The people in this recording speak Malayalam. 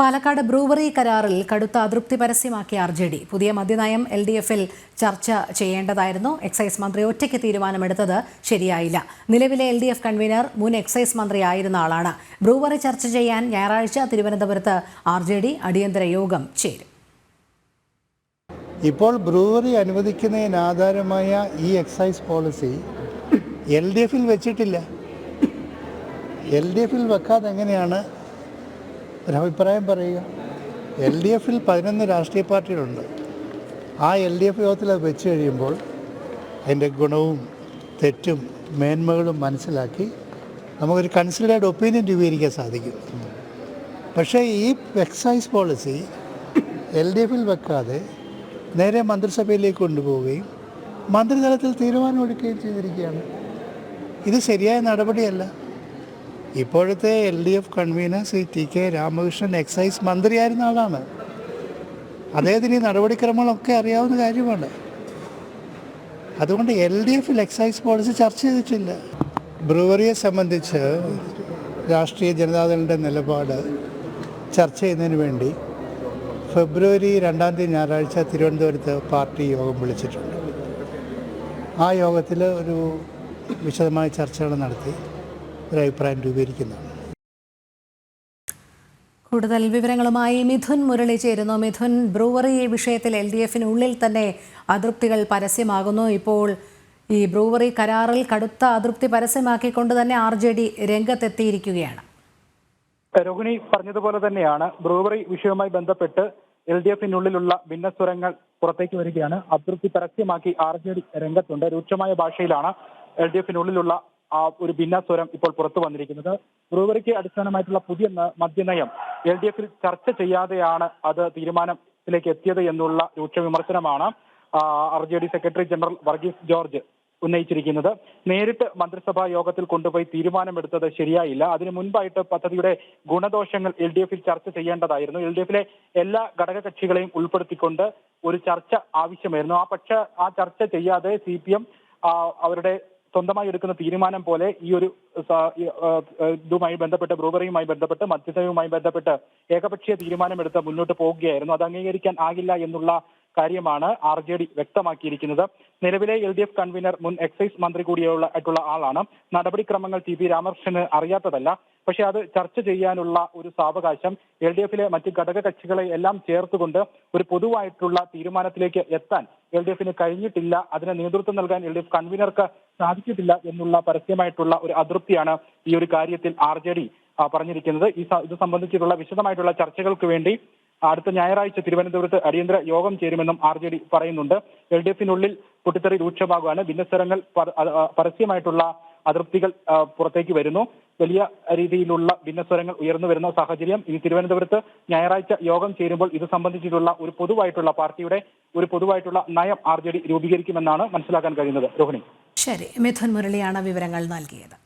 പാലക്കാട് ബ്രൂവറി കരാറിൽ കടുത്ത അതൃപ്തി പരസ്യമാക്കി ആർ ജെ ഡി. പുതിയ മദ്യനയം എൽ ഡി എഫിൽ ചർച്ച ചെയ്യേണ്ടതായിരുന്നു. എക്സൈസ് മന്ത്രി ഒറ്റയ്ക്ക് തീരുമാനമെടുത്തത് ശരിയായില്ല. നിലവിലെ എൽ ഡി എഫ് കൺവീനർ മുൻ എക്സൈസ് മന്ത്രി ആയിരുന്ന ആളാണ്. ബ്രൂവറി ചർച്ച ചെയ്യാൻ ഞായറാഴ്ച തിരുവനന്തപുരത്ത് ആർ ജെ ഡി അടിയന്തര യോഗം ചേരും. ഇപ്പോൾ ബ്രൂവറി അനുവദിക്കുന്നതിന് ആധാരമായ ഈ എക്സൈസ് പോളിസി എൽ ഡി എഫിൽ വെച്ചിട്ടില്ല. എൽ ഡി എഫിൽ വെക്കാതെ എങ്ങനെയാണ് ഒരഭിപ്രായം പറയുക. എൽ ഡി എഫിൽ പതിനൊന്ന് രാഷ്ട്രീയ പാർട്ടികളുണ്ട്. ആ എൽ ഡി എഫ് യോഗത്തിൽ അത് വെച്ച് കഴിയുമ്പോൾ അതിന്റെ ഗുണവും തെറ്റും മേന്മകളും മനസ്സിലാക്കി നമുക്കൊരു കൺസിഡേർഡ് ഒപ്പീനിയൻ രൂപീകരിക്കാൻ സാധിക്കും. പക്ഷേ ഈ എക്സൈസ് പോളിസി എൽ ഡി എഫിൽ വെക്കാതെ നേരെ മന്ത്രിസഭയിലേക്ക് കൊണ്ടുപോവുകയും മന്ത്രിതലത്തിൽ തീരുമാനമെടുക്കുകയും ചെയ്തിരിക്കുകയാണ്. ഇത് ശരിയായ നടപടിയല്ല. ഇപ്പോഴത്തെ L D F convener Shri T K Ramakrishnan excise മന്ത്രിയായിരുന്ന ആളാണ്. അദ്ദേഹത്തിന് ഈ നടപടിക്രമങ്ങളൊക്കെ അറിയാവുന്ന കാര്യമാണ്. അതുകൊണ്ട് എൽ ഡി എഫിൽ എക്സൈസ് പോളിസി ചർച്ച ചെയ്തിട്ടില്ല. ബ്രൂവറിയെ സംബന്ധിച്ച് രാഷ്ട്രീയ ജനതാദളിന്റെ നിലപാട് ചർച്ച ചെയ്യുന്നതിന് വേണ്ടി ഫെബ്രുവരി രണ്ടാം തീയതി ഞായറാഴ്ച തിരുവനന്തപുരത്ത് പാർട്ടി യോഗം വിളിച്ചിട്ടുണ്ട്. ആ യോഗത്തിൽ ഒരു വിശദമായ ചർച്ചകൾ നടത്തി. ഒരു അഭിപ്രായം രൂപീകരിക്കുന്നതാണ് കൂടുതൽ വിവരങ്ങളുമായി മിഥുൻ മുരളി ചേരുന്നു. മിഥുൻ ബ്രൂവറി വിഷയത്തിൽ എൽ ഡി എഫിനുള്ളിൽ തന്നെ അതൃപ്തികൾ പരസ്യമാകുന്നു. ഇപ്പോൾ ഈ ബ്രൂവറി കരാറിൽ കടുത്ത അതൃപ്തി പരസ്യമാക്കിക്കൊണ്ട് തന്നെ ആർ ജെ ഡി രംഗത്തെത്തിയിരിക്കുകയാണ്. രോഹിണി പറഞ്ഞതുപോലെ തന്നെയാണ്. ബ്രൂവറി വിഷയവുമായി ബന്ധപ്പെട്ട് എൽ ഡി എഫിനുള്ളിലുള്ള ഭിന്നസ്വരങ്ങൾ പുറത്തേക്ക് വരികയാണ്. അതൃപ്തി പരസ്യമാക്കി ആർ ജെ ഡി രംഗത്തുണ്ട്. രൂക്ഷമായ ഭാഷയിലാണ് എൽ ഡി എഫിനുള്ളിലുള്ള ഒരു ഭിന്നസ്വരം ഇപ്പോൾ പുറത്തു വന്നിരിക്കുന്നത്. ബ്രൂവറിക്ക് അടിസ്ഥാനമായിട്ടുള്ള പുതിയ മദ്യനയം എൽ ഡി എഫിൽ ചർച്ച ചെയ്യാതെയാണ് അത് തീരുമാനത്തിലേക്ക് എത്തിയത് എന്നുള്ള രൂക്ഷ വിമർശനമാണ് R J D secretary general Varghese George ഉന്നയിച്ചിരിക്കുന്നത്. നേരിട്ട് മന്ത്രിസഭാ യോഗത്തിൽ കൊണ്ടുപോയി തീരുമാനമെടുത്തത് ശരിയായില്ല. അതിനു മുൻപായിട്ട് പദ്ധതിയുടെ ഗുണദോഷങ്ങൾ എൽ ഡി എഫിൽ ചർച്ച ചെയ്യേണ്ടതായിരുന്നു. എൽ ഡി എഫിലെ എല്ലാ ഘടകകക്ഷികളെയും ഉൾപ്പെടുത്തിക്കൊണ്ട് ഒരു ചർച്ച ആവശ്യമായിരുന്നു. ആ പക്ഷെ ആ ചർച്ച ചെയ്യാതെ സി പി എം അവരുടെ സ്വന്തമായി എടുക്കുന്ന തീരുമാനം പോലെ ഈ ഒരു ഇതുമായി ബന്ധപ്പെട്ട് ബ്രൂവറിയുമായി ബന്ധപ്പെട്ട് മദ്യസയുമായി ബന്ധപ്പെട്ട് ഏകപക്ഷീയ തീരുമാനമെടുത്ത് മുന്നോട്ട് പോവുകയായിരുന്നു. അത് അംഗീകരിക്കാൻ ആകില്ല എന്നുള്ള കാര്യമാണ് ആർ ജെ ഡി വ്യക്തമാക്കിയിരിക്കുന്നത്. നിലവിലെ എൽ ഡി എഫ് കൺവീനർ മുൻ എക്സൈസ് മന്ത്രി കൂടിയുള്ള ആയിട്ടുള്ള ആളാണ്. നടപടിക്രമങ്ങൾ ടി പി രാമകൃഷ്ണന് അറിയാത്തതല്ല. പക്ഷെ അത് ചർച്ച ചെയ്യാനുള്ള ഒരു സാവകാശം എൽ ഡി എഫിലെ മറ്റ് ഘടക കക്ഷികളെ എല്ലാം ചേർത്തുകൊണ്ട് ഒരു പൊതുവായിട്ടുള്ള തീരുമാനത്തിലേക്ക് എത്താൻ എൽ ഡി എഫിന് കഴിഞ്ഞിട്ടില്ല. അതിന് നേതൃത്വം നൽകാൻ എൽ ഡി എഫ് കൺവീനർക്ക് സാധിച്ചിട്ടില്ല എന്നുള്ള പരസ്യമായിട്ടുള്ള ഒരു അതൃപ്തിയാണ് ഈ ഒരു കാര്യത്തിൽ ആർ ജെ ഡി പറഞ്ഞിരിക്കുന്നത്. ഈ ഇത് സംബന്ധിച്ചിട്ടുള്ള വിശദമായിട്ടുള്ള ചർച്ചകൾക്ക് വേണ്ടി അടുത്ത ഞായറാഴ്ച തിരുവനന്തപുരത്ത് അടിയന്തര യോഗം ചേരുമെന്നും ആർ ജെ ഡി പറയുന്നുണ്ട്. എൽ ഡി എഫിനുള്ളിൽ പൊട്ടിത്തെറി രൂക്ഷമാകുകയാണ് ഭിന്നസ്വരങ്ങൾ പരസ്യമായിട്ടുള്ള അതൃപ്തികൾ പുറത്തേക്ക് വരുന്നു. വലിയ രീതിയിലുള്ള ഭിന്നസ്വരങ്ങൾ ഉയർന്നു വരുന്ന സാഹചര്യം ഇനി തിരുവനന്തപുരത്ത് ഞായറാഴ്ച യോഗം ചേരുമ്പോൾ ഇത് സംബന്ധിച്ചിട്ടുള്ള ഒരു പൊതുവായിട്ടുള്ള പാർട്ടിയുടെ ഒരു പൊതുവായിട്ടുള്ള നയം ആർ ജെ ഡി രൂപീകരിക്കുമെന്നാണ് മനസ്സിലാക്കാൻ കഴിയുന്നത്. രോഹിണി. ശരി. മിഥുൻ മുരളിയാണ് വിവരങ്ങൾ നൽകിയത്.